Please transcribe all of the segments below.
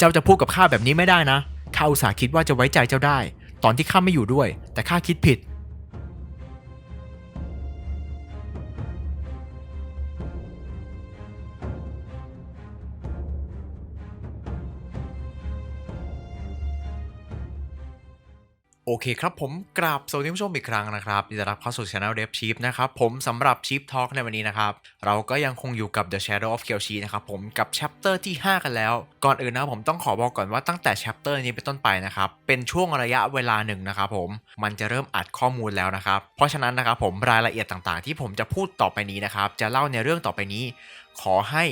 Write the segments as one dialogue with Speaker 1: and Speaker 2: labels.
Speaker 1: เจ้าจะพูดกับข้าแบบนี้ไม่ได้นะข้าอุตส่าห์คิดว่าจะไว้ใจเจ้าได้ ตอนที่ข้าไม่อยู่ด้วย แต่ข้าคิดผิด เคครับผมกราบสวัสดีผู้ชมอีกครั้งนะครับยินดีต้อนรับเข้าสู่ Channel Dev Chief นะครับผมสำหรับ Chief Talk ในวันนี้นะครับ เราก็ยังคงอยู่กับ The Shadow of Kelshi นะครับผมกับ Chapter ที่ 5 กันแล้ว ก่อนอื่นนะผมต้องขอบอกก่อนว่าตั้งแต่ Chapter นี้เป็นต้นไปนะครับ เป็นช่วงระยะเวลาหนึ่งนะครับผมมันจะเริ่มอัดข้อมูลแล้วนะครับ เพราะฉะนั้นนะครับผมรายละเอียดต่างๆ ที่ผมจะพูดต่อไปนี้นะครับจะเล่าในเรื่องต่อไปนี้ ขอให้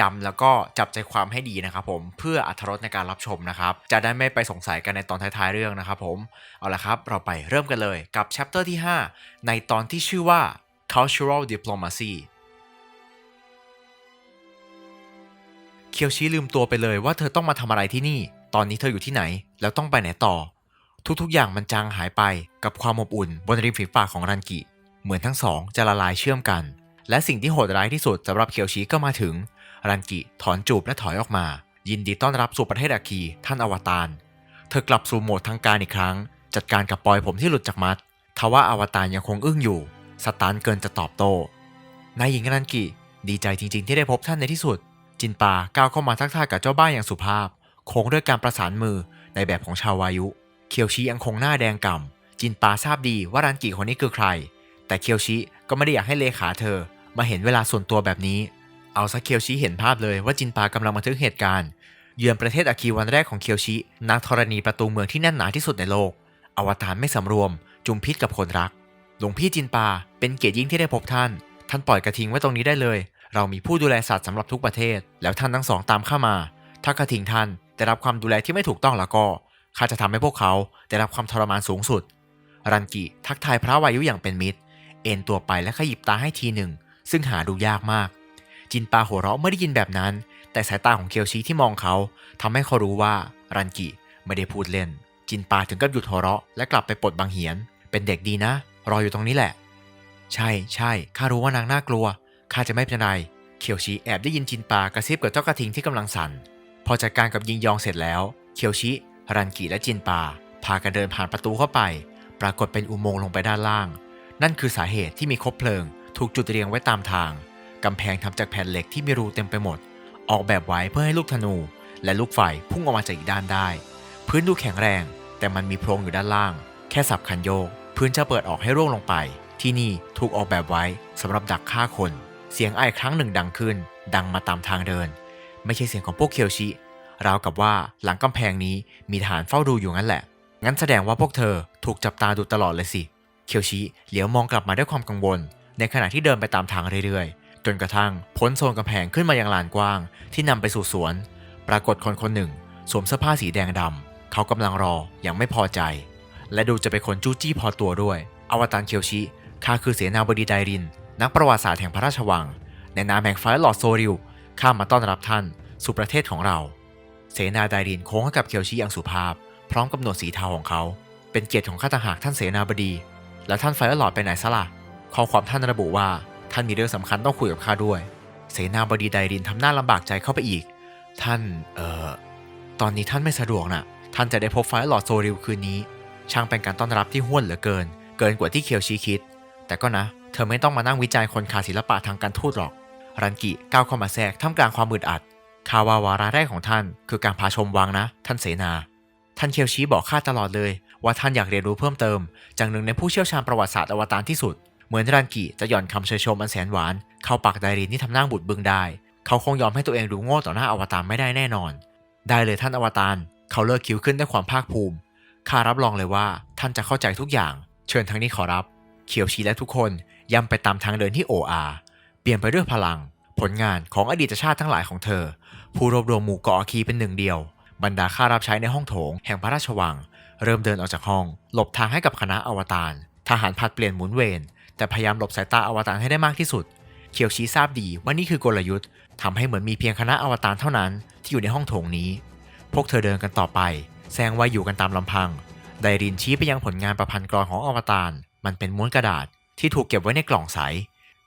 Speaker 1: จำแล้วก็จับใจความให้ดีนะครับผมเพื่ออัธรสในการรับชมนะครับ จะได้ไม่ไปสงสัยกันในตอนท้ายๆเรื่องนะครับผมเอาละครับเราไปเริ่มกันเลยกับ chapter ที่ 5 ในตอนที่ชื่อว่า cultural diplomacy เคียวชิลืมตัวไปเลยว่าเธอต้องมาทำอะไรที่นี่ ตอนนี้เธออยู่ที่ไหน แล้วต้องไปไหนต่อ ทุกๆ อย่างมันจางหายไปกับความอบอุ่นบนริมฝีปากของรันกิ เหมือนทั้งสองจะละลายเชื่อมกัน และสิ่งที่โหดร้ายที่สุดสำหรับเคียวชิก็มาถึง รันกิถอนจูบและถอยออกมา ยินดีต้อนรับสู่ประเทศอาคี ท่านอวตาร เธอกลับสู่โหมดทางการอีกครั้ง จัดการกับปอยผมที่หลุดจากมัด ทว่าอวตารยังคงอึ้งอยู่ สตาร์นเกินจะตอบโต้นายหญิงรันกิดีใจจริง ๆ ที่ได้พบท่านในที่สุด จินปาก้าวเข้ามาทักทายกับเจ้าบ้านอย่างสุภาพ โค้งด้วยการประสานมือในแบบของชาววายุ เคียวชิยังคงหน้าแดงก่ำจินปาทราบดีว่ารันกิคนนี้คือใคร แต่เคียวชิก็ไม่ได้อยากให้เลขาเธอมาเห็นเวลาส่วนตัวแบบนี้ เอาซะเคียวชิเห็นภาพเลยว่าจินปากำลังบันทึกเหตุการณ์ เยือนประเทศอาคีวันแรกของเคียวชินักธรณีประตูเมืองที่แน่นหนาที่สุดในโลก อวตารไม่สำรวม จุมพิษกับคนรัก หลวงพี่จินปาเป็นเกียรติยิ่งที่ได้พบท่าน ท่านปล่อยกระทิงไว้ตรงนี้ได้เลย เรามีผู้ดูแลสัตว์สำหรับทุกประเทศ แล้วท่านทั้งสองตามเข้ามา ถ้ากระทิงท่านได้รับความดูแลที่ไม่ถูกต้องแล้วก็ข้าจะทำให้พวกเขาได้รับความทรมานสูงสุด รันกิทักทายพระวายุอย่างเป็นมิตร เอ็นตัวไปและขยิบตาให้ทีหนึ่ง ซึ่งหาดูยากมาก จินปาหัวเราะเมื่อได้ยินแบบนั้น แต่สายตาของเคียวชิที่มองเขาทำให้เขารู้ว่ารันกิไม่ได้พูดเล่น จินปาถึงกับหยุดหัวเราะและกลับไปปลดบางเหียน เป็นเด็กดีนะ รออยู่ตรงนี้แหละ ใช่ใช่ข้ารู้ว่านางน่ากลัวข้าจะไม่เป็นไรเคียวชิแอบได้ยินจินปากระซิบกับเจ้ากระทิงที่กำลังสั่นพอจัดการกับยิงยองเสร็จแล้ว เคียวชิรันกิและจินปา พากันเดินผ่านประตูเข้าไป ปรากฏเป็นอุโมงค์ลงไปด้านล่าง นั่นคือสาเหตุที่มีคบเพลิง ถูกจุดเรียงไว้ตามทาง กำแพงทำจากแผ่นเหล็กที่มีรูเต็มไปหมด ออกแบบไว้เพื่อให้ลูกธนู และลูกไฟพุ่งออกมาจากอีกด้านได้ พื้นดูแข็งแรง แต่มันมีโพรงอยู่ด้านล่าง แค่สับคันโยก พื้นจะเปิดออกให้ร่วงลงไป ที่นี่ถูกออกแบบไว้สำหรับดักฆ่าคน เสียงไอครั้งหนึ่งดังขึ้น ดังมาตามทางเดิน ไม่ใช่เสียงของพวกเคียวชิราวกับว่าหลังกำแพงนี้มีทหารเฝ้าดูอยู่งั้นแหละ งั้นแสดงว่าพวกเธอถูกจับตาดูตลอดเลยสิ เคียวชิเหลียวมองกลับมาด้วยความกังวล ในขณะที่เดินไปตามทางเรื่อย จนกระทั่งพ้นโซนกำแพงขึ้นมายังลานกว้าง ที่นำไปสู่สวน ปรากฏคนคนหนึ่ง สวมเสื้อผ้าสีแดงดำเขากำลังรออย่างไม่พอใจ และดูจะเป็นคนจู้จี้พอตัวด้วย อวตารเคียวชิข้าคือเสนาบดีไดริน นักประวัติศาสตร์แห่งพระราชวัง ในนามแห่งไฟลอร์ดโซริวข้ามาต้อนรับท่านสู่ประเทศของเรา เสนาไดรินโค้งให้กับเคียวชิอย่างสุภาพ พร้อมกับหนวดสีเทาของเขา เป็นเกียรติของข้าต่างหากท่านเสนาบดี แล้วท่านไฟลอร์ดไปไหนซะล่ะข้อความท่านระบุว่า ท่านมีเรื่องสำคัญต้องคุยกับข้าด้วย เสนาบดีไดรินทำหน้าลำบากใจเข้าไปอีก ท่านเอ่อตอนนี้ท่านไม่สะดวกน่ะ ท่านจะได้พบไฟลอดโซริวคืนนี้ ช่างเป็นการต้อนรับที่ห้วนเหลือเกิน เกินกว่าที่เคียวชิคิด แต่ก็นะ เธอไม่ต้องมานั่งวิจัยคนขาศิลปะทางการทูตหรอก รันกิก้าวเข้ามาแทรกท่ามกลางความมืดอัดคาวาวาระแรกของท่าน คือการพาชมวังนะ ท่านเสนา ท่านเคียวชิบอกข้าตลอดเลย ว่าท่านอยากเรียนรู้เพิ่มเติมจากหนึ่งในผู้เชี่ยวชาญประวัติศาสตร์อวตารที่สุด เหมือนรันกิจะหย่อนคำเชยชมอันแสนหวาน เข้าปากไดรินที่ทำหน้าบุดบึงได้ เขาคงยอมให้ตัวเองดูโง่ต่อหน้าอวตารไม่ได้แน่นอน ได้เลยท่านอวตารเขาเลิกคิ้วขึ้นด้วยความภาคภูมิข้ารับรองเลยว่าท่านจะเข้าใจทุกอย่าง เชิญทางนี้ขอรับ เขียวชีและทุกคนย่ำไปตามทางเดินที่โออาเปลี่ยนไปด้วยพลัง ผลงานของอดีตชาติทั้งหลายของเธอ ผู้รวบรวมหมู่เกาะอาคีเป็นหนึ่งเดียว บรรดาข้ารับใช้ในห้องโถง แห่งพระราชวัง เริ่มเดินออกจากห้อง หลบทางให้กับคณะอวตารทหารผัดเปลี่ยนหมุนเวียน แต่พยายามหลบสายตาอวตารให้ได้มากที่สุดเขียวชีทราบดีว่านี่คือกลยุทธ์ทำให้เหมือนมีเพียงคณะอวตารเท่านั้นที่อยู่ในห้องโถงนี้ พวกเธอเดินกันต่อไปแซงว่าอยู่กันตามลำพัง ไดรินชี้ไปยังผลงานประพันธ์กรของอวตาร มันเป็นม้วนกระดาษที่ถูกเก็บไว้ในกล่องใส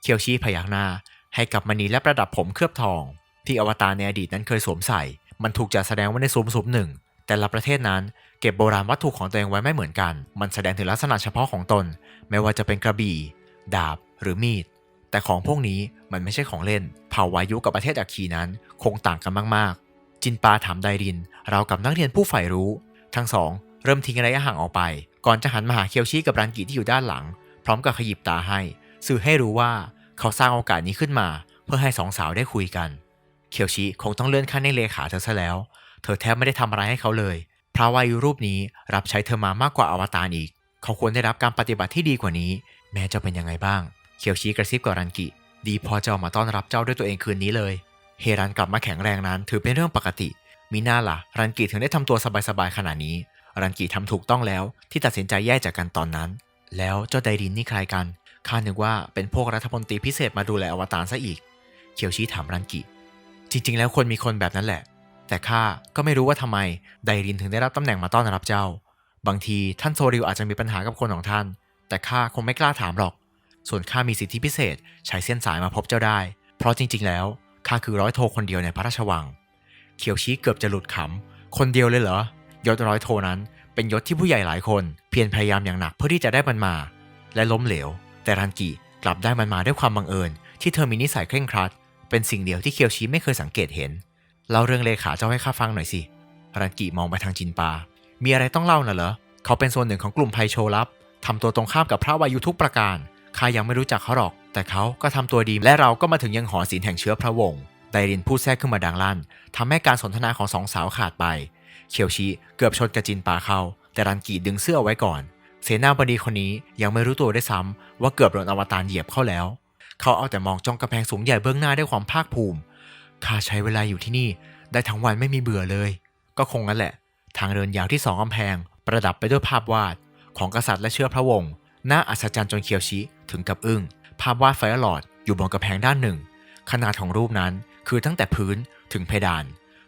Speaker 1: เคียวชีพยักหน้า ให้กับมณีและประดับผมเคลือบทอง ที่อวตารในอดีตนั้นเคยสวมใส่ มันถูกจัดแสดงไว้ในซุ้มซุ้มหนึ่ง แต่ละประเทศนั้นเก็บโบราณวัตถุของตัวเองไว้ไม่เหมือนกัน มันแสดงถึงลักษณะเฉพาะของตน ไม่ว่าจะเป็นกระบี่ ดาบหรือมีด แต่ของพวกนี้มันไม่ใช่ของเล่น เผ่าวายุกับประเทศอัคคีนั้นคงต่างกันมากๆ จินปาถามไดริน เรากับนักเรียนผู้ใฝ่รู้ ทั้งสองเริ่มทิ้งระยะห่างออกไป ก่อนจะหันมาหาเคียวชิกับรันกิที่อยู่ด้านหลัง พร้อมกับขยิบตาให้ สื่อให้รู้ว่าเขาสร้างโอกาสนี้ขึ้นมา เพื่อให้สองสาวได้คุยกัน เคียวชิคงต้องเลื่อนขั้นให้เลขาเธอซะแล้ว เธอแทบไม่ได้ทำอะไรให้เขาเลยพระวายุรูปนี้รับใช้เธอมามากกว่าอวตารอีก เขาควรได้รับการปฏิบัติที่ดีกว่านี้ แม้จะเป็นยังไงบ้าง เคียวชิกระซิบกับรันกิ ดีพอจะออกมาต้อนรับเจ้าด้วยตัวเองคืนนี้เลย เฮรันกลับมาแข็งแรงนั้น ถือเป็นเรื่องปกติ มีหน้าล่ะ รันกิถึงได้ทำตัวสบายๆขนาดนี้ รันกิทำถูกต้องแล้ว ที่ตัดสินใจแยกจากกันตอนนั้น แล้วเจ้าไดรินนี่ใครกันข้านึกว่าเป็นพวกรัฐมนตรีพิเศษมาดูแลอวตารซะอีก เคียวชิถามรันกิ จริง ๆ แล้วคนมีคนแบบนั้นแหละ แต่ข้าก็ไม่รู้ว่าทำไมไดรินถึงได้รับตำแหน่งมาต้อนรับเจ้า บางทีท่านโซริวอาจจะมีปัญหากับคนของท่าน แต่ข้าคงไม่กล้าถามหรอก ส่วนข้ามีสิทธิพิเศษใช้เส้นสายมาพบเจ้าได้ เพราะจริง ๆ แล้วข้าคือร้อยโทคนเดียวในพระราชวัง เขียวชี้เกือบจะหลุดขำ คนเดียวเลยเหรอยศร้อยโทนั้นเป็นยศที่ผู้ใหญ่หลายคนเพียรพยายามอย่างหนักเพื่อที่จะได้มันมา และล้มเหลว แต่รันกิกลับได้มันมาด้วยความบังเอิญ ที่เธอมีนิสัยเคร่งครัด เป็นสิ่งเดียวที่เคียวชี้ไม่เคยสังเกตเห็นเล่าเรื่องเลขาเจ้าให้ข้าฟังหน่อยสิรันกิมองไปทางจินปา มีอะไรต้องเล่าน่ะเหรอเขาเป็นส่วนหนึ่งของกลุ่มไพโชลับ ทำตัวตรงข้ามกับพระวายุทุกประการข้ายังไม่รู้จักเขาหรอก แต่เขาก็ทำตัวดีและเราก็มาถึงยังหอศิลแห่งเชื้อพระวงศ์ไดรินพูดแทรกขึ้นมาดังลั่นทำให้การสนทนาของสองสาวขาดไปเคียวชิเกือบชนกับจินปาเขาแต่รันกีดึงเสื้อเอาไว้ก่อน เสนาบดีคนนี้ยังไม่รู้ตัวได้ซ้ำว่าเกือบโดนอวตารเหยียบเข้าแล้ว เขาเอาแต่มองจ้องกระแพงสูงใหญ่เบื้องหน้าด้วยความภาคภูมิข้าใช้เวลาอยู่ที่นี่ ได้ทั้งวันไม่มีเบื่อเลย ก็คงงั้นแหละ ทางเดินยาวที่สองกำแพง ประดับไปด้วยภาพวาด ของกษัตริย์และเชื้อพระวงศ์น่าอัศจรรย์จนเคียวชิถึงกับอึ้งภาพวาดไฟลอดอยู่บนกระแพงด้านหนึ่ง ขนาดของรูปนั้นคือตั้งแต่พื้นถึงเพดาน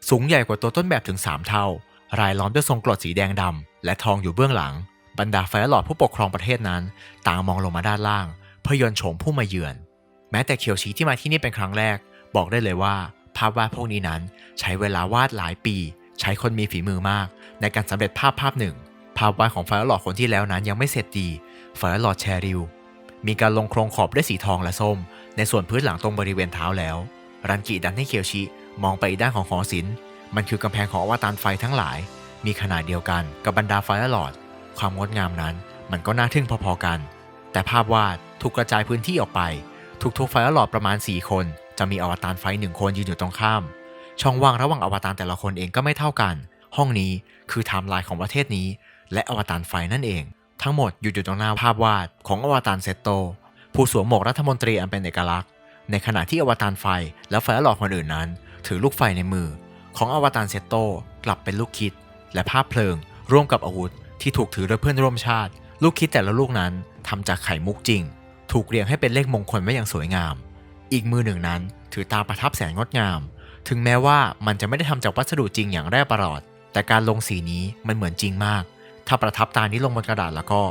Speaker 1: สูงใหญ่กว่าตัวต้นแบบถึง 3 เท่า รายล้อมด้วยทรงกรดสีแดงดำและทองอยู่เบื้องหลัง บรรดาไฟลอดผู้ปกครองประเทศนั้น ต่างมองลงมาด้านล่าง เพื่อยนโฉมผู้มาเยือน แม้แต่เคียวชิที่มาที่นี่เป็นครั้งแรก บอกได้เลยว่า ภาพวาดพวกนี้นั้น ใช้เวลาวาดหลายปี ใช้คนมีฝีมือมาก ในการสำเร็จภาพภาพหนึ่ง ภาพวาดของไฟลอดคนที่แล้วนั้นยังไม่เสร็จดีไฟลอดแชริวมีการลงโครงขอบด้วยสีทองและส้ม ในส่วนพื้นหลังตรงบริเวณเท้าแล้ว รันกิดันให้เคียวชิ มองไปอีด้านของหอศิลป์มันคือกำแพงของอวตารไฟทั้งหลาย มีขนาดเดียวกันกับบรรดาไฟลอดความงดงามนั้นมันก็น่าทึ่งพอๆกัน แต่ภาพวาดถูกกระจายพื้นที่ออกไป ทุกๆไฟลอดประมาณ 4 คน จะมีอวตารไฟหนึ่งคนยืนอยู่ตรงข้าม ช่องว่างระหว่างอวตารแต่ละคนเองก็ไม่เท่ากัน ห้องนี้คือไทม์ไลน์ของประเทศนี้ และอวตารไฟนั่นเอง ทั้งหมดอยู่อยู่ตรงหน้าภาพวาดของอวตารเซตโต ผู้สวมหมวกรัฐมนตรีอันเป็นเอกลักษณ์ ในขณะที่อวตารไฟและไฟหลอดคนอื่นนั้น ถือลูกไฟในมือ ของอวตารเซตโตกลับเป็นลูกคิด และภาพเพลิง ร่วมกับอาวุธ ที่ถูกถือโดยเพื่อนร่วมชาติ ลูกคิดแต่ละลูกนั้นทำจากไข่มุกจริง ถูกเรียงให้เป็นเลขมงคลไว้อย่างสวยงาม อีกมือหนึ่งนั้นถือตาประทับแสนงดงาม ถึงแม้ว่ามันจะไม่ได้ทำจากวัสดุจริงอย่างแร่ประหลอด แต่การลงสีนี้มันเหมือนจริงมาก ถ้าประทับตานี้ลงบนกระดาษแล้วก็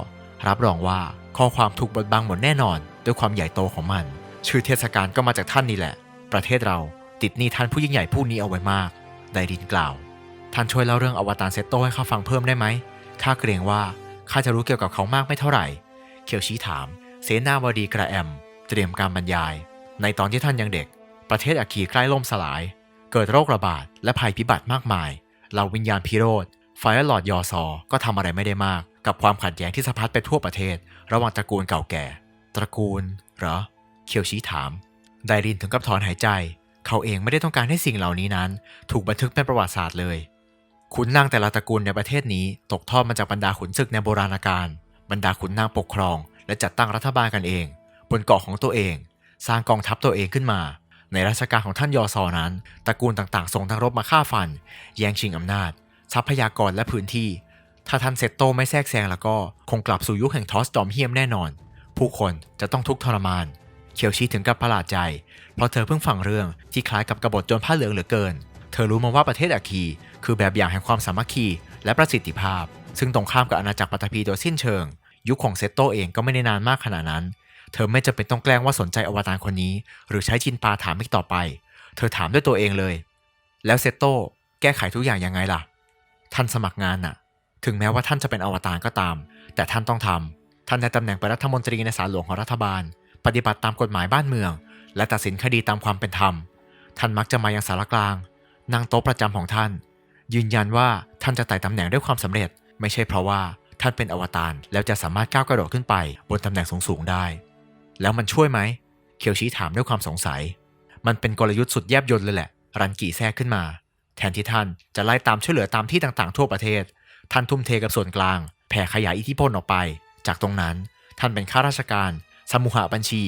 Speaker 1: รับรองว่าข้อความถูกบดบังหมดแน่นอน ด้วยความใหญ่โตของมัน ชื่อเทศกาลก็มาจากท่านนี่แหละ ประเทศเราติดหนี้ท่านผู้ยิ่งใหญ่ผู้นี้เอาไว้มาก ไดรินกล่าว ท่านช่วยเล่าเรื่องอวตารเซตโตให้ข้าฟังเพิ่มได้ไหมข้าเกรงว่าข้าจะรู้เกี่ยวกับเขามากไม่เท่าไหร่ เคียวชี้ถาม เสนาวดีกระแอม เตรียมการบรรยาย ในตอนที่ท่านยังเด็ก ประเทศอาคีใกล้ล่มสลาย เกิดโรคระบาดและภัยพิบัติมากมายเหล่าวิญญาณพิโรธ ไฟลอดยอซอก็ทำอะไรไม่ได้มาก กับความขัดแย้งที่สะพัดไปทั่วประเทศ ระหว่างตระกูลเก่าแก่ ตระกูลเหรอ เคียวชี้ถาม ไดรินถึงกับถอนหายใจ เขาเองไม่ได้ต้องการให้สิ่งเหล่านี้นั้น ถูกบันทึกเป็นประวัติศาสตร์เลยขุนนางแต่ละตระกูลในประเทศนี้ตกทอดมาจากบรรดาขุนศึกในโบราณกาลบรรดาขุนนางปกครอง และจัดตั้งรัฐบาลกันเอง บนเกาะของตัวเอง สร้างกองทัพตัวเองขึ้นมา ในรัชกาลของท่านยอซอนั้น ตระกูลต่างๆส่งทั้งรบมาฆ่าฟัน แย่งชิงอำนาจ ทรัพยากรและพื้นที่ ถ้าท่านเซตโตไม่แทรกแซงแล้วก็คงกลับสู่ยุคแห่งทอสดอมเฮียมแน่นอน ผู้คนจะต้องทุกข์ทรมาน เคียวชีถึงกับประหลาดใจ เพราะเธอเพิ่งฟังเรื่องที่คล้ายกับกบฏโจนผ้าเหลืองเหลือเกิน เธอรู้มาว่าประเทศอาคี คือแบบอย่างแห่งความสามัคคีและประสิทธิภาพ ซึ่งตรงข้ามกับอาณาจักรปัตภีโดยสิ้นเชิง ยุคของเซตโตเองก็ไม่ได้นานมากขนาดนั้น เธอไม่จำเป็นต้องแกล้งว่าสนใจอวตารคนนี้ หรือใช้ชินปาถามอีกต่อไป เธอถามด้วยตัวเองเลย แล้วเซตโตแกก้ไขทุกอย่างยังไงล่ะ ท่านสมัครงานน่ะ ถึงแม้ว่าท่านจะเป็นอวตารก็ตาม แต่ท่านต้องทำท่านได้ตำแหน่งเป็นรัฐมนตรีในศาลหลวงของรัฐบาล ปฏิบัติตามกฎหมายบ้านเมือง และตัดสินคดีตามความเป็นธรรม ท่านมักจะมายังสารกลาง นั่งโต๊ะประจำของท่าน ยืนยันว่าท่านจะไต่ตำแหน่งด้วยความสำเร็จ ไม่ใช่เพราะว่าท่านเป็นอวตารแล้วจะสามารถก้าวกระโดดขึ้นไป บนตำแหน่งสูงๆได้ แล้วมันช่วยไหม เคียวชิถามด้วยความสงสัย มันเป็นกลยุทธ์สุดแยบยลเลยแหละ รันกีแทรกขึ้นมา แทนที่ท่านจะไล่ตามช่วยเหลือตามที่ต่างๆ ทั่วประเทศ ท่านทุ่มเทกับส่วนกลาง แผ่ขยายอิทธิพลออกไป จากตรงนั้น ท่านเป็นข้าราชการ สมุหบัญชี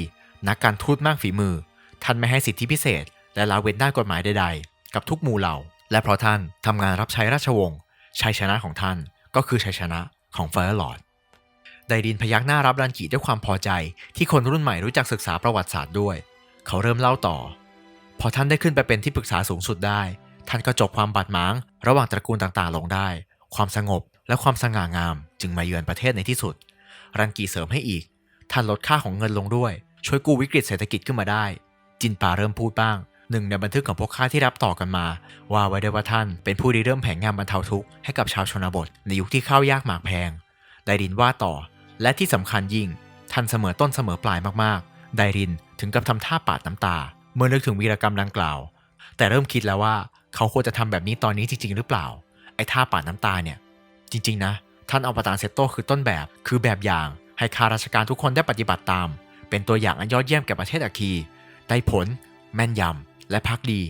Speaker 1: นักการทูตมากฝีมือ ท่านไม่ให้สิทธิพิเศษ และละเว้นด้านกฎหมายใดๆ กับทุกหมู่เหล่า และเพราะท่านทำงานรับใช้ราชวงศ์ชัยชนะของท่านก็คือชัยชนะของไฟร์ลอร์ดไดดินพยักหน้ารับรันกิด้วยความพอใจ ที่คนรุ่นใหม่รู้จักศึกษาประวัติศาสตร์ด้วย เขาเริ่มเล่าต่อ พอท่านได้ขึ้นไปเป็นที่ปรึกษาสูงสุดได้ ท่านก็จบความบาดหมาง ระหว่างตระกูลต่างๆ ลงได้ ความสงบและความสง่างาม จึงมาเยือนประเทศในที่สุด รันกีเสริมให้อีก ท่านลดค่าของเงินลงด้วย ช่วยกู้วิกฤตเศรษฐกิจขึ้นมาได้ จินปาเริ่มพูดบ้างหนึ่งในบันทึกของพวกข้าที่รับต่อกันมา ว่าไว้ได้ว่าท่านเป็นผู้ริเริ่มแผนงานบรรเทาทุกข์ให้กับชาวชนบท ในยุคที่ข้าวยากหมากแพง ไดรินว่าต่อ และที่สำคัญยิ่ง ท่านเสมอต้นเสมอปลายมากๆ ไดรินถึงกับทำท่าปาดน้ำตา เมื่อนึกถึงวีรกรรมดังกล่าว แต่เริ่มคิดแล้วว่า เขาควรจะทำแบบนี้ตอนนี้จริง ๆ หรือเปล่า ไอ้ท่าปาดน้ำตาเนี่ย จริง ๆ นะ ท่านอวตารเซโตคือต้นแบบ คือแบบอย่าง ให้ข้าราชการทุกคนได้ปฏิบัติตาม เป็นตัวอย่างอันยอดเยี่ยมแก่ประเทศอาคี ได้ผล แม่นยำและพักดี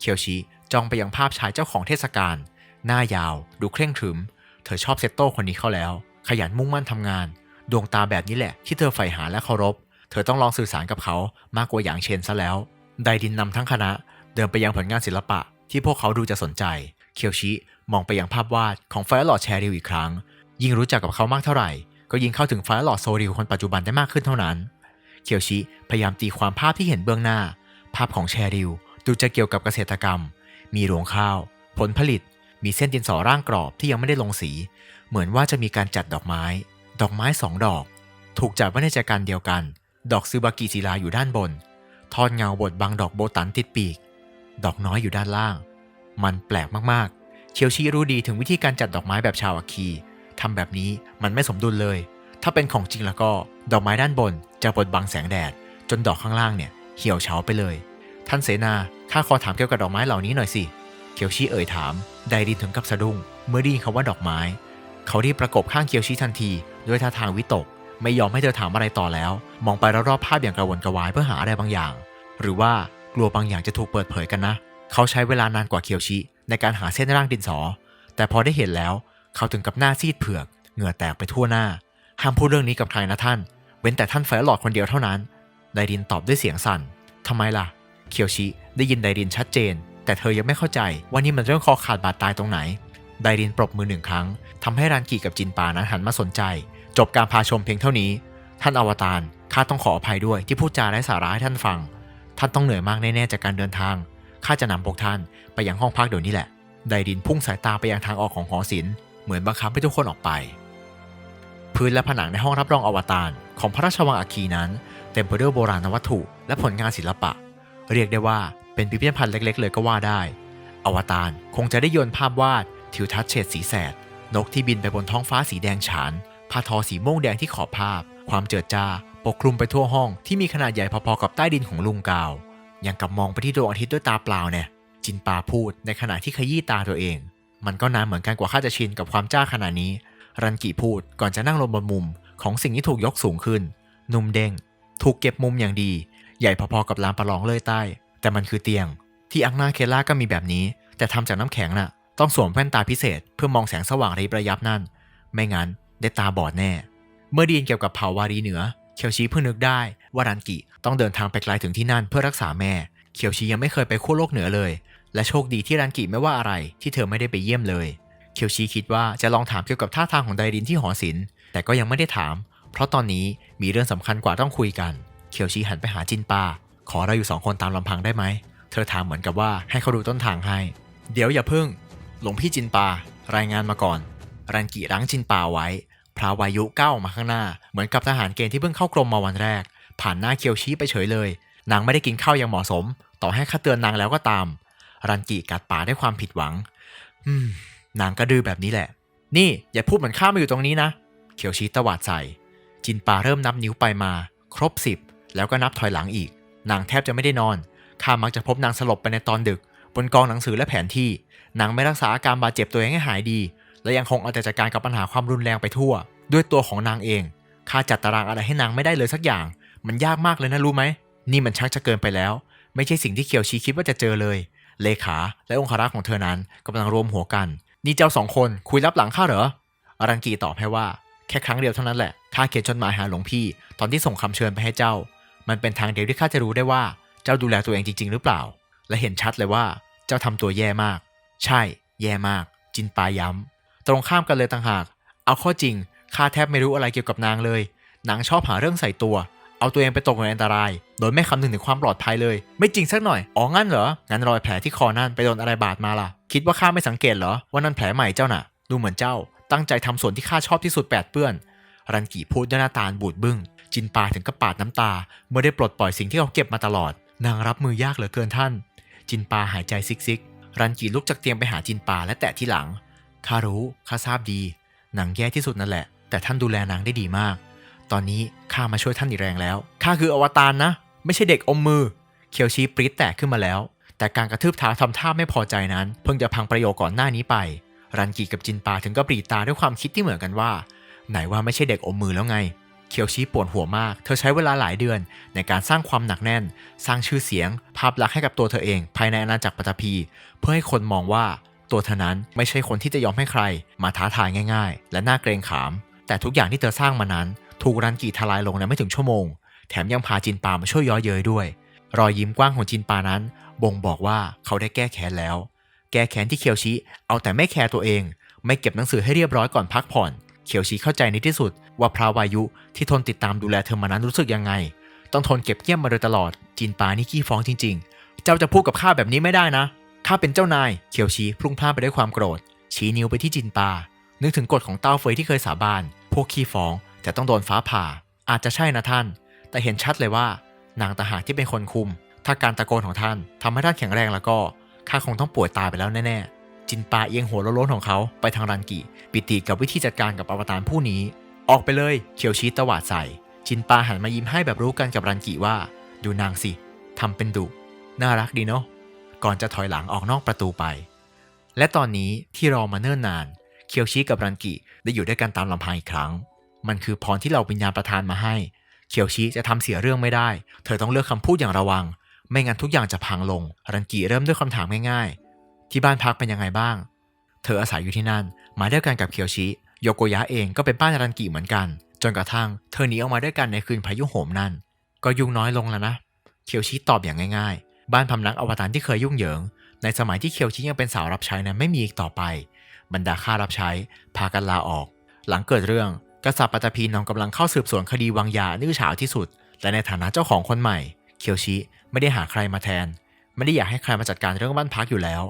Speaker 1: เคียวชิจ้องไปยังภาพชายเจ้าของเทศกาล หน้ายาว ดูเคร่งขรึม เธอชอบเซโต้คนนี้เข้าแล้ว ขยันมุ่งมั่นทำงาน ดวงตาแบบนี้แหละ ที่เธอใฝ่หาและเคารพ เธอต้องลองสื่อสารกับเขามากกว่าอย่างเชนซะแล้ว ไดดินนำทั้งคณะเดินไปยังผลงานศิลปะ ที่พวกเขาดูจะสนใจ เคียวชิมองไปยังภาพวาดของไฟร์ลอดแชริวอีกครั้ง ยิ่งรู้จักกับเขามากเท่าไหร่ ก็ยิ่งเข้าถึงไฟร์ลอดโซริวคนปัจจุบันได้มากขึ้นเท่านั้น เคียวชิพยายามตีความภาพที่เห็นเบื้องหน้า ภาพของแชริวดูจะเกี่ยวกับเกษตรกรรม มีรวงข้าว ผลผลิต มีเส้นดินสอร่างกรอบที่ยังไม่ได้ลงสี เหมือนว่าจะมีการจัดดอกไม้ ดอกไม้สองดอก ถูกจัดไว้ในใจกันเดียวกัน ดอกซูบากิศิลาอยู่ด้านบน ทอดเงาบดบังดอกโบตันติดปีก ดอกน้อยอยู่ด้านล่าง มันแปลกมากๆเคียวชีรู้ดีถึงวิธีการจัดดอกไม้แบบชาวอาคีทำแบบนี้มันไม่สมดุลเลย ถ้าเป็นของจริงแล้วก็ ดอกไม้ด้านบนจะบดบังแสงแดด จนดอกข้างล่างเนี่ยเหี่ยวเฉาไปเลย ท่านเสนาข้าขอถามเกี่ยวกับดอกไม้เหล่านี้หน่อยสิ เคียวชีเอ่ยถาม ไดรินถึงกับสะดุ้ง เมื่อได้ยินคำว่าดอกไม้ เขารีบประกบข้างเคียวชีทันที ด้วยท่าทางวิตก ไม่ยอมให้เธอถามอะไรต่อแล้ว มองไปรอบๆภาพอย่างกระวนกระวายเพื่อหาอะไรบางอย่าง หรือว่า กลัวบางอย่างจะถูกเปิดเผยกันนะ เขาใช้เวลานานกว่าเคียวชิ ในการหาเส้นร่างดินสอ แต่พอได้เห็นแล้ว เขาถึงกับหน้าซีดเผือก เหงื่อแตกไปทั่วหน้า ห้ามพูดเรื่องนี้กับใครนะท่าน เว้นแต่ท่านแฟหลอดคนเดียวเท่านั้น ไดรินตอบด้วยเสียงสั่นทำไมล่ะ เคียวชิได้ยินไดรินชัดเจน แต่เธอยังไม่เข้าใจว่านี่มันเรื่องคอขาดบาดตายตรงไหน ไดรินปรบมือหนึ่งครั้งทำให้รานกีกับจินปานั้นหันมาสนใจ จบการพาชมเพียงเท่านี้ ท่านอวตารข้าต้องขออภัยด้วยที่พูดจาไร้สาระให้ท่านฟัง ท่านต้องเหนื่อยมากแน่ๆจากการเดินทาง ข้าจะนำพวกท่านไปยังห้องพักเดี๋ยวนี้แหละ ไดดินพุ่งสายตาไปยังทางออกของหอศิลป์ เหมือนบังคับให้ทุกคนออกไป พื้นและผนังในห้องรับรองอวตารของพระราชวังอาคีนั้น เต็มไปด้วยโบราณวัตถุ และผลงานศิลปะ เรียกได้ว่าเป็นพิพิธภัณฑ์เล็ก ๆ เลยก็ว่าได้ อวตารคงจะได้โยนภาพวาด ทิวทัศน์เฉดสีแสด นกที่บินไปบนท้องฟ้าสีแดงฉานผ้าทอสีม่วงแดงที่ขอบภาพ ความเจิดจ้า ปกคลุมไปทั่วห้องที่มีขนาดใหญ่พอๆกับใต้ดินของลุงกาว ยังกับมองไปที่ดวงอาทิตย์ด้วยตาเปล่าเนี่ยจินปาพูดในขณะที่ขยี้ตาตัวเอง มันก็นานเหมือนกันกว่าข้าจะชินกับความจ้าขนาดนี้ รันกิพูดก่อนจะนั่งลงบนมุมของสิ่งที่ถูกยกสูงขึ้น นุ่มเด้ง ถูกเก็บมุมอย่างดี ใหญ่พอๆกับลานประลองเลื่อยใต้ แต่มันคือเตียง ที่อังนาเคล่าก็มีแบบนี้ แต่ทำจากน้ำแข็งน่ะ ต้องสวมแว่นตาพิเศษ เพื่อมองแสงสว่างระยิบระยับนั่น ไม่งั้นได้ตาบอดแน่ เมื่อดีนเกี่ยวกับเผ่าวารีเหนือ เคียวชีเพิ่งนึกได้ว่ารันกิต้องเดินทางไปไกลถึงที่นั่นเพื่อรักษาแม่ เคียวชียังไม่เคยไปขั้วโลกเหนือเลย และโชคดีที่รันกิไม่ว่าอะไรที่เธอไม่ได้ไปเยี่ยมเลย เคียวชีคิดว่าจะลองถามเกี่ยวกับท่าทางของไดรินที่หอศิลป์แต่ก็ยังไม่ได้ถาม เพราะตอนนี้มีเรื่องสำคัญกว่าต้องคุยกัน เคียวชีหันไปหาจินปาขอเราอยู่สองคนตามลำพังได้ไหม เธอถามเหมือนกับว่าให้เขาดูต้นทางให้ เดี๋ยวอย่าเพึ่ง หลวงพี่จินปา รายงานมาก่อน รันกิรั้งจินปาไว้ พระวายุก้าวออกมาข้างหน้า เหมือนกับทหารเกณฑ์ที่เพิ่งเข้ากรมมาวันแรก ผ่านหน้าเคียวชี้ไปเฉยเลย นางไม่ได้กินข้าวอย่างเหมาะสม ต่อให้ข้าเตือนนางแล้วก็ตาม รันกิกัดป่าด้วยความผิดหวัง อืม นางก็ดื้อแบบนี้แหละ นี่อย่าพูดเหมือนข้ามาอยู่ตรงนี้นะเขียวชีตวาดใส่ จินปาเริ่มนับนิ้วไปมา ครบสิบแล้วก็นับถอยหลังอีก นางแทบจะไม่ได้นอน ข้ามักจะพบนางสลบไปในตอนดึก บนกองหนังสือและแผนที่ นางไม่รักษาอาการบาดเจ็บตัวเองให้หายดี และยังคงเอาแต่จัดการกับปัญหาความรุนแรงไปทั่ว ด้วยตัวของนางเองข้าจัดตารางอะไรให้นางไม่ได้เลยสักอย่าง มันยากมากเลยนะรู้ไหม นี่มันชักจะเกินไปแล้ว ไม่ใช่สิ่งที่เคียวชีคิดว่าจะเจอเลย เลขาและองครักษ์ของเธอนั้นกำลังรวมหัวกัน นี่เจ้าสองคนคุยรับหลังข้าเหรออารังกีตอบให้ว่า แค่ครั้งเดียวเท่านั้นแหละข้าเขียนจดหมายหาหลวงพี่ ตอนที่ส่งคำเชิญไปให้เจ้า มันเป็นทางเดียวที่ข้าจะรู้ได้ว่า เจ้าดูแลตัวเองจริง ๆ หรือเปล่า และเห็นชัดเลยว่า เจ้าทำตัวแย่มาก ใช่ แย่มาก จินปาย้ำ ตรงข้ามกันเลยต่างหาก เอาข้อจริงข้าแทบไม่รู้อะไรเกี่ยวกับนางเลย นางชอบหาเรื่องใส่ตัว เอาตัวเองไปตกในอันตราย โดยไม่คำนึงถึงความปลอดภัยเลย ไม่จริงสักหน่อย อ๋องั้นเหรอ งั้นรอยแผลที่คอนั่นไปโดนอะไรบาดมาล่ะ คิดว่าข้าไม่สังเกตเหรอ ว่านั่นแผลใหม่เจ้าน่ะ ดูเหมือนเจ้า ตั้งใจทำส่วนที่ข้าชอบที่สุดแปดเปื้อน รันกีพูดด้วยหน้าตาบูดบึ้ง จินปาถึงกับปาดน้ำตา เมื่อได้ปลดปล่อยสิ่งที่เขาเก็บมาตลอด นางรับมือยากเหลือเกินท่าน จินปาหายใจซิกซิก รันกีลุกจากเตียงไปหาจินปาและแตะที่หลัง ข้ารู้ข้าทราบดี หนางแย่ที่สุดนั่นแหละ แต่ท่านดูแลนางได้ดีมาก ตอนนี้ข้ามาช่วยท่านอีกแรงแล้วข้าคืออวตารนะ ไม่ใช่เด็กอมมือ เคียวชีปริ๊ดแตกขึ้นมาแล้ว แต่การกระทืบเท้าทำท่าไม่พอใจนั้น เพิ่งจะพังประโยคก่อนหน้านี้ไป รันกีกับจินปาถึงก็ปรีตาด้วยความคิดที่เหมือนกันว่า ไหนว่าไม่ใช่เด็กอมมือแล้วไงเคียวชีปวดหัวมาก เธอใช้เวลาหลายเดือน ในการสร้างความหนักแน่น สร้างชื่อเสียง ภาพลักษณ์ให้กับตัวเธอเอง ภายในอาณาจักรปัตภีเพื่อให้คนมองว่า ตัวเธอนั้นไม่ใช่คนที่จะยอมให้ใคร มาท้าทายง่าย ๆ และน่าเกรงขาม แต่ทุกอย่างที่เธอสร้างมานั้น ถูกรันกีทลายลงในไม่ถึงชั่วโมง แถมยังพาจินปามาช่วยย้อเย้ยด้วย รอยยิ้มกว้างของจินปานั้น บ่งบอกว่าเขาได้แก้แค้นแล้ว แก้แค้นที่เคียวชิ เอาแต่ไม่แคร์ตัวเอง ไม่เก็บหนังสือให้เรียบร้อยก่อนพักผ่อน เคียวชิเข้าใจในที่สุด ว่าพระวายุที่ทนติดตามดูแลเธอมานั้นรู้สึกยังไง ต้องทนเก็บเงียบมาโดยตลอด จินปานี่ขี้ฟ้องจริง ๆ เจ้าจะพูดกับข้าแบบนี้ไม่ได้นะ ข้าเป็นเจ้านาย เคียวชีพลุ่งพล่านไปด้วยความโกรธ ชี้นิ้วไปที่จินปา นึกถึงกฎของเต้าเฟยที่เคยสาบาน พวกขี้ฟ้องจะต้องโดนฟ้าผ่า อาจจะใช่นะท่าน แต่เห็นชัดเลยว่า นางตาหากที่เป็นคนคุม ถ้าการตะโกนของท่านทำให้ท่านแข็งแรงแล้วก็ข้าคงต้องป่วยตายไปแล้วแน่ๆ จินปาเอียงหัวโล้นของเขาไปทางรันกิปิติกับวิธีจัดการกับอวตารผู้นี้ ออกไปเลยเคียวชีตวาดใส่ จินปาหันมายิ้มให้แบบรู้กันกับรันกิว่า ดูนางสิทำเป็นดุน่ารักดีเนาะ ก่อนจะถอยหลังออกนอกประตูไป และตอนนี้ที่รอมาเนิ่นนาน เคียวชิกับรันกิได้อยู่ด้วยกันตามลำพังอีกครั้ง มันคือพรที่เราวิญญาณประทานมาให้ เคียวชิจะทำเสียเรื่องไม่ได้ เธอต้องเลือกคำพูดอย่างระวัง ไม่งั้นทุกอย่างจะพังลง รันกิเริ่มด้วยคำถามง่ายๆ ที่บ้านพักเป็นยังไงบ้าง เธออาศัยอยู่ที่นั่น มาด้วยกันกับเคียวชิ โยโกยะเองก็เป็นบ้านรันกิเหมือนกัน จนกระทั่งเธอหนีออกมาด้วยกันในคืนพายุโหมนั่น ก็ยุ่งน้อยลงแล้วนะ เคียวชิตอบอย่างง่ายๆ บ้านพำนักอวตารที่เคยยุ่งเหยิง ในสมัยที่เคียวชิยังเป็นสาวรับใช้นั้นไม่มีอีกต่อไป บรรดาข้ารับใช้พากันลาออก หลังเกิดเรื่องกษัตริย์ปัตตภีนำกำลังเข้าสืบสวนคดีวางยานื่อฉาวที่สุด และในฐานะเจ้าของคนใหม่ เคียวชิไม่ได้หาใครมาแทน ไม่ได้อยากให้ใครมาจัดการเรื่องบ้านพักอยู่แล้ว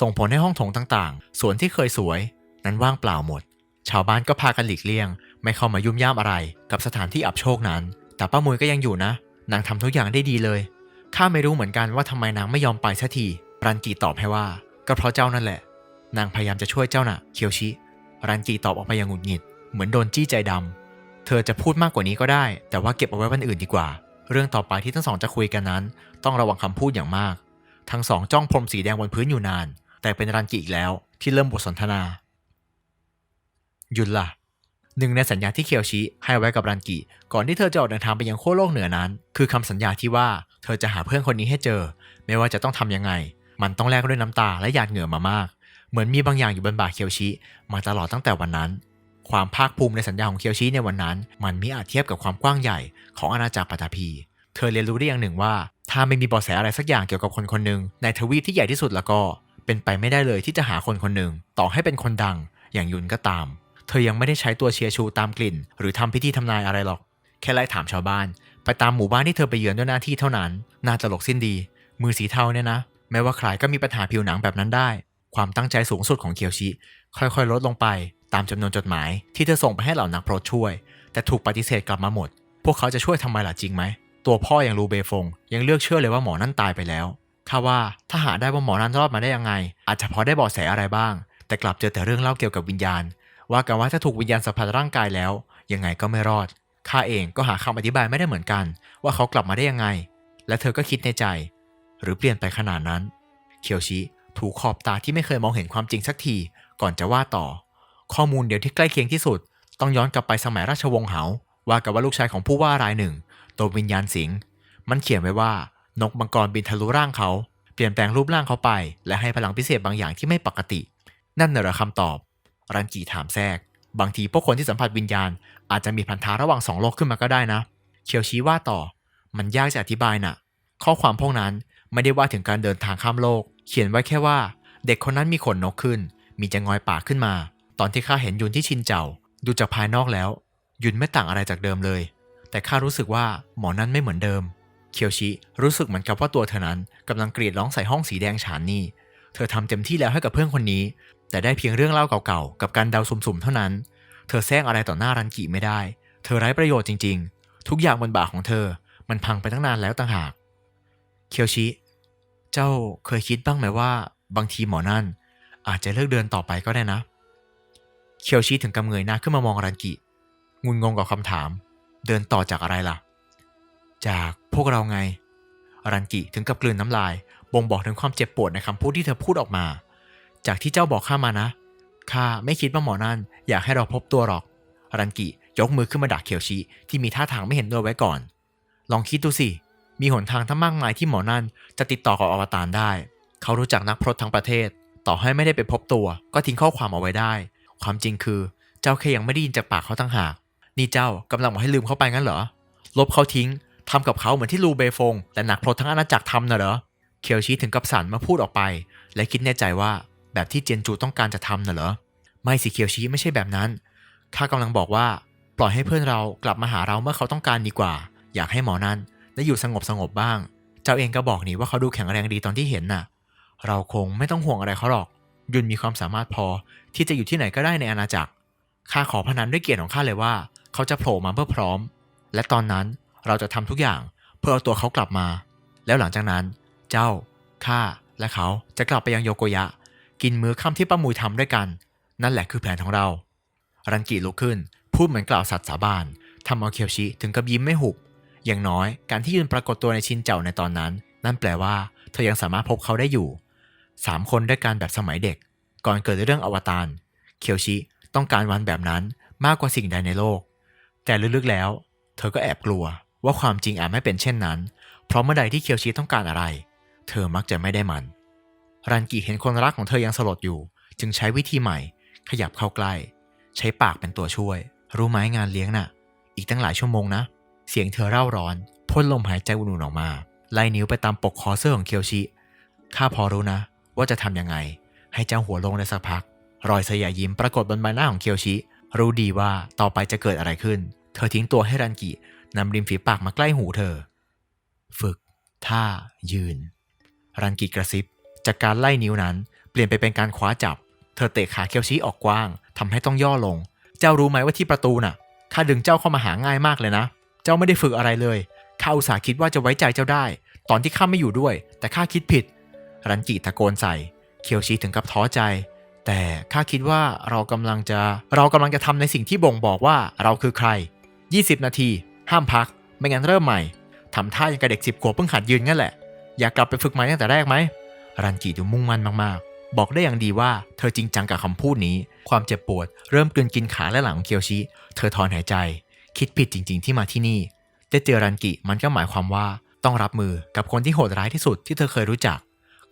Speaker 1: ส่งผลให้ห้องโถงต่างๆ สวนที่เคยสวย นั้นว่างเปล่าหมด ชาวบ้านก็พากันหลีกเลี่ยง ไม่เข้ามายุ่มย่ามอะไร กับสถานที่อับโชคนั้น แต่ป้ามุยก็ยังอยู่นะ นางทำทุกอย่างได้ดีเลย ข้าไม่รู้เหมือนกันว่าทำไมนางไม่ยอมไปสักทีรันกีตอบให้ว่า ก็เพราะเจ้านั่นแหละ นางพยายามจะช่วยเจ้าน่ะ เคียวชิรันกีตอบออกมาอย่างหงุดหงิด เหมือนโดนจี้ใจดำเธอจะพูดมากกว่านี้ก็ได้ แต่ว่าเก็บเอาไว้วันอื่นดีกว่า เรื่องต่อไปที่ทั้งสองจะคุยกันนั้น ต้องระวังคำพูดอย่างมาก ทั้งสองจ้องพรมสีแดงบนพื้นอยู่นาน แต่เป็นรันกีอีกแล้วที่เริ่มบทสนทนาหยุดล่ะ หนึ่งในสัญญาที่เคียวชิให้ไว้กับรันกิ ก่อนที่เธอจะออกเดินทางไปยังขั้วโลกเหนือนั้น คือคำสัญญาที่ว่าเธอจะหาเพื่อนคนนี้ให้เจอ ไม่ว่าจะต้องทำยังไง มันต้องแลกด้วยน้ำตาและหยาดเหงื่อมามาก เหมือนมีบางอย่างอยู่บนบ่าเคียวชิมาตลอดตั้งแต่วันนั้น ความภาคภูมิในสัญญาของเคียวชิในวันนั้น มันมิอาจเทียบกับความกว้างใหญ่ของอาณาจักรปัตตภีเธอเรียนรู้ได้อย่างหนึ่งว่า ถ้าไม่มีเบาะแสอะไรสักอย่างเกี่ยวกับคนคนหนึ่งในทวีปที่ใหญ่ที่สุดแล้วก็ เป็นไปไม่ได้เลยที่จะหาคนคนหนึ่งต่อให้เป็นคนดังอย่างยุนก็ตาม ธอยังไม่ได้ใช้ตัวเชียร์ชูตามกลิ่น หรือทำพิธีทำนายอะไรหรอก แค่ไล่ถามชาวบ้าน ไปตามหมู่บ้านที่เธอไปเยือนด้วยหน้าที่เท่านั้น น่าตลกสิ้นดี มือสีเทาเนี่ยนะ แม้ว่าใครก็มีปัญหาผิวหนังแบบนั้นได้ ความตั้งใจสูงสุดของเคียวชิ ค่อยๆ ลดลงไป ตามจำนวนจดหมาย ที่เธอส่งไปให้เหล่านักโปรดช่วย แต่ถูกปฏิเสธกลับมาหมด พวกเขาจะช่วยทำไมล่ะจริงไหม ตัวพ่ออย่างรูเบฟง ยังเลือกเชื่อเลยว่าหมอนั่นตายไปแล้วข้าว่าถ้าหาได้ว่าหมอนั่นรอดมาได้ยังไง อาจจะพอได้เบาะแสอะไรบ้าง แต่กลับเจอแต่เรื่องเล่าเกี่ยวกับวิญญาณ ว่ากันว่าถ้าถูกวิญญาณสัมผัสร่างกายแล้ว ยังไงก็ไม่รอดข้าเองก็หาคำอธิบายไม่ได้เหมือนกัน ว่าเขากลับมาได้ยังไง และเธอก็คิดในใจ หรือเปลี่ยนไปขนาดนั้น เคียวชิถูขอบตาที่ไม่เคยมองเห็นความจริงสักที ก่อนจะว่าต่อ ข้อมูลเดียวที่ใกล้เคียงที่สุด ต้องย้อนกลับไปสมัยราชวงศ์เหา ว่ากันว่าลูกชายของผู้ว่ารายหนึ่งโดนวิญญาณสิงมันเขียนไว้ว่า นกมังกรบินทะลุร่างเขา เปลี่ยนแปลงรูปร่างเขาไป และให้พลังพิเศษบางอย่างที่ไม่ปกติ นั่นน่ะเหรอคำตอบ รันกีถามแทรก บางทีพวกคนที่สัมผัสวิญญาณ อาจจะมีพันธะระหว่างสองโลกขึ้นมาก็ได้นะ เคียวชี้ว่าต่อ มันยากจะอธิบายน่ะ ข้อความพวกนั้นไม่ได้ว่าถึงการเดินทางข้ามโลก เขียนไว้แค่ว่า เด็กคนนั้นมีขนนกขึ้น มีจะงอยปากขึ้นมา ตอนที่ข้าเห็นยุนที่ชินเจ้า ดูจากภายนอกแล้ว ยุนไม่ต่างอะไรจากเดิมเลย แต่ข้ารู้สึกว่าหมอนั้นไม่เหมือนเดิม เคียวชิรู้สึกเหมือนกับว่าตัวเธอนั้นกำลังกรีดร้องใส่ห้องสีแดงฉานนี่ เธอทำเต็มที่แล้วให้กับเพื่อนคนนี้ แต่ได้เพียงเรื่องเล่าเก่าๆ กับการเดาสุ่มๆ เท่านั้น เธอแซงอะไรต่อหน้ารันกิไม่ได้ เธอไร้ประโยชน์จริงๆ ทุกอย่างบนบ่าของเธอ มันพังไปตั้งนานแล้วต่างหาก เคียวชิ เจ้าเคยคิดบ้างไหมว่า บางทีหมอนั่น อาจจะเลิกเดินต่อไปก็ได้นะ เคียวชิถึงกำเงยหน้าขึ้นมามองรันกิ งุนงงกับคำถาม เดินต่อจากอะไรล่ะ จากพวกเราไง รันกิถึงกับกลืนน้ำลาย บ่งบอกถึงความเจ็บปวดในคำพูดที่เธอพูดออกมา จากที่เจ้าบอกข้ามานะ ข้าไม่คิดว่าหมอนั่นอยากให้เราพบตัวหรอก รันกิยกมือขึ้นมาดักเคียวชิที่มีท่าทางไม่เห็นด้วยไว้ก่อน ลองคิดดูสิ มีหนทางทั้งมากมายที่หมอนั่นจะติดต่อกับอวตารได้ เขารู้จักนักพรตทั้งประเทศ ต่อให้ไม่ได้ไปพบตัว ก็ทิ้งข้อความเอาไว้ได้ ความจริงคือ เจ้าแค่ยังไม่ได้ยินจากปากเขาตั้งหาก นี่เจ้ากำลังบอกให้ลืมเขาไปงั้นเหรอ ลบเขาทิ้งทำกับเขาเหมือนที่ลูเบฟงและนักพรตทั้งอาณาจักรทำน่ะเหรอ เคียวชีถึงกับสั่นมาพูดออกไป และคิดในใจว่า แบบที่เจียนจูต้องการจะทำน่ะเหรอ ไม่สิเคียวชีไม่ใช่แบบนั้น ข้ากำลังบอกว่า ปล่อยให้เพื่อนเรากลับมาหาเราเมื่อเขาต้องการดีกว่า อยากให้หมอนั้นได้อยู่สงบสงบบ้าง เจ้าเองก็บอกนี่ว่าเขาดูแข็งแรงดีตอนที่เห็นน่ะ เราคงไม่ต้องห่วงอะไรเขาหรอก ยุนมีความสามารถพอที่จะอยู่ที่ไหนก็ได้ในอาณาจักร ข้าขอพนันด้วยเกียรติของข้าเลยว่า เขาจะโผล่มาเพื่อพร้อม และตอนนั้นเราจะทำทุกอย่างเพื่อเอาตัวเขากลับมา แล้วหลังจากนั้น เจ้า ข้า และเขาจะกลับไปยังโยโกยะ กินมื้อค่ำที่ป้ามุยทำด้วยกัน นั่นแหละคือแผนของเรา รันกิลุกขึ้น พูดเหมือนกล่าวสัตย์สาบานทำเอาเคียวชิถึงกับยิ้มไม่หุบ อย่างน้อยการที่ยืนปรากฏตัวในชินเจ้าในตอนนั้น นั่นแปลว่า เธอยังสามารถพบเขาได้อยู่สามคนด้วยกันแบบสมัยเด็ก ก่อนเกิดเรื่องอวตารเคียวชิต้องการวันแบบนั้นมากกว่าสิ่งใดในโลก แต่ลึกๆแล้ว เธอก็แอบกลัวว่าความจริงอาจไม่เป็นเช่นนั้น เพราะเมื่อใดที่เคียวชิต้องการอะไร เธอมักจะไม่ได้มัน รันกิเห็นคนรักของเธอยังสลดอยู่ จึงใช้วิธีใหม่ ขยับเข้าใกล้ ใช้ปากเป็นตัวช่วย รู้ไหมงานเลี้ยงน่ะ อีกตั้งหลายชั่วโมงนะ เสียงเธอเร่าร้อนพ่นลมหายใจอุ่นๆออกมา ไล่นิ้วไปตามปกคอเสื้อของเคียวชิข้าพอรู้นะ ว่าจะทำยังไง ให้เจ้าหัวลงในสักพัก รอยสยายยิ้มปรากฏบนใบหน้าของเคียวชิ รู้ดีว่าต่อไปจะเกิดอะไรขึ้น เธอทิ้งตัวให้รันกินำริมฝีปากมาใกล้หูเธอ ฝึก ท่า ยืน รันกิกระซิบ จากการไล่นิ้วนั้น เปลี่ยนไปเป็นการคว้าจับ เธอเตะขาเคียวชิออกกว้างทำให้ต้องย่อลง เจ้ารู้ไหมว่าที่ประตูน่ะข้าดึงเจ้าเข้ามาหาง่ายมากเลยนะ เจ้าไม่ได้ฝึกอะไรเลยข้าอุตส่าห์คิดว่าจะไว้ใจเจ้าได้ ตอนที่ข้าไม่อยู่ด้วย แต่ข้าคิดผิด รันกิตะโกนใส่ เคียวชิถึงกับท้อใจ แต่ข้าคิดว่าเรากำลังจะเรากำลังจะทำในสิ่งที่บ่งบอกว่าเราคือใคร 20 นาที ห้ามพัก ไม่งั้นเริ่มใหม่ทำท่าอย่างกับเด็กสิบขวบเพิ่งหัดยืนงั้นแหละ อยากกลับไปฝึกใหม่ตั้งแต่แรกไหม รันกิดูมุ่งมั่นมากๆ บอกได้อย่างดีว่าเธอจริงจังกับคำพูดนี้ ความเจ็บปวด เริ่มกลืนกินขาและหลังของเคียวชิ เธอถอนหายใจ คิดผิดจริง ๆ ที่มาที่นี่ได้เจอรันกิมันก็หมายความว่าต้องรับมือกับคนที่โหดร้ายที่สุดที่เธอเคยรู้จัก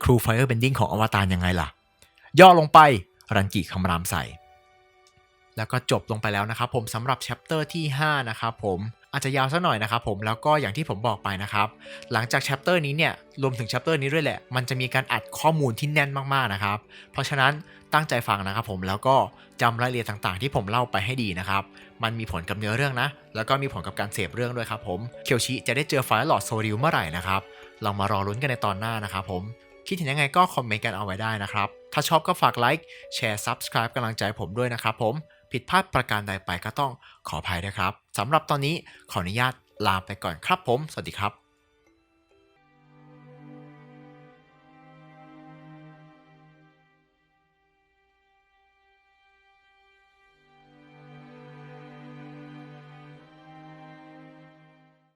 Speaker 1: ครูไฟเออร์เบนดิ้งของอวตารยังไงล่ะ ย่อลงไปรันกิคำรามใส่ แล้วก็จบลงไปแล้วนะครับผมสำหรับแชปเตอร์ที่ 5 นะครับผม อาจจะยาวสักหน่อยนะครับผมแล้วก็อย่างที่ผมบอกไปนะครับ หลังจากแชปเตอร์นี้เนี่ยรวมถึงแชปเตอร์นี้ด้วยแหละ มันจะมีการอัดข้อมูลที่แน่นมากๆนะครับ เพราะฉะนั้นตั้งใจฟังนะครับผมแล้วก็จำรายละเอียดต่างๆ ที่ผมเล่าไปให้ดีนะครับ มันมีผลกับเนื้อเรื่องนะ แล้วก็มีผลกับการเสพเรื่องด้วยครับผมเคียวชิจะได้เจอไฟล์หลอดโซริวเมื่อไหร่นะครับเรามารอลุ้นกันในตอนหน้านะครับผมคิดเห็นยังไงก็คอมเมนต์กันเอาไว้ได้นะครับ ถ้าชอบก็ฝากไลค์แชร์ Subscribe กำลังใจผมด้วยนะครับผม ผิดพลาดประการใดไปก็ต้องขออภัยนะครับสำหรับตอนนี้ขออนุญาตลาไปก่อนครับผม สวัสดีครับ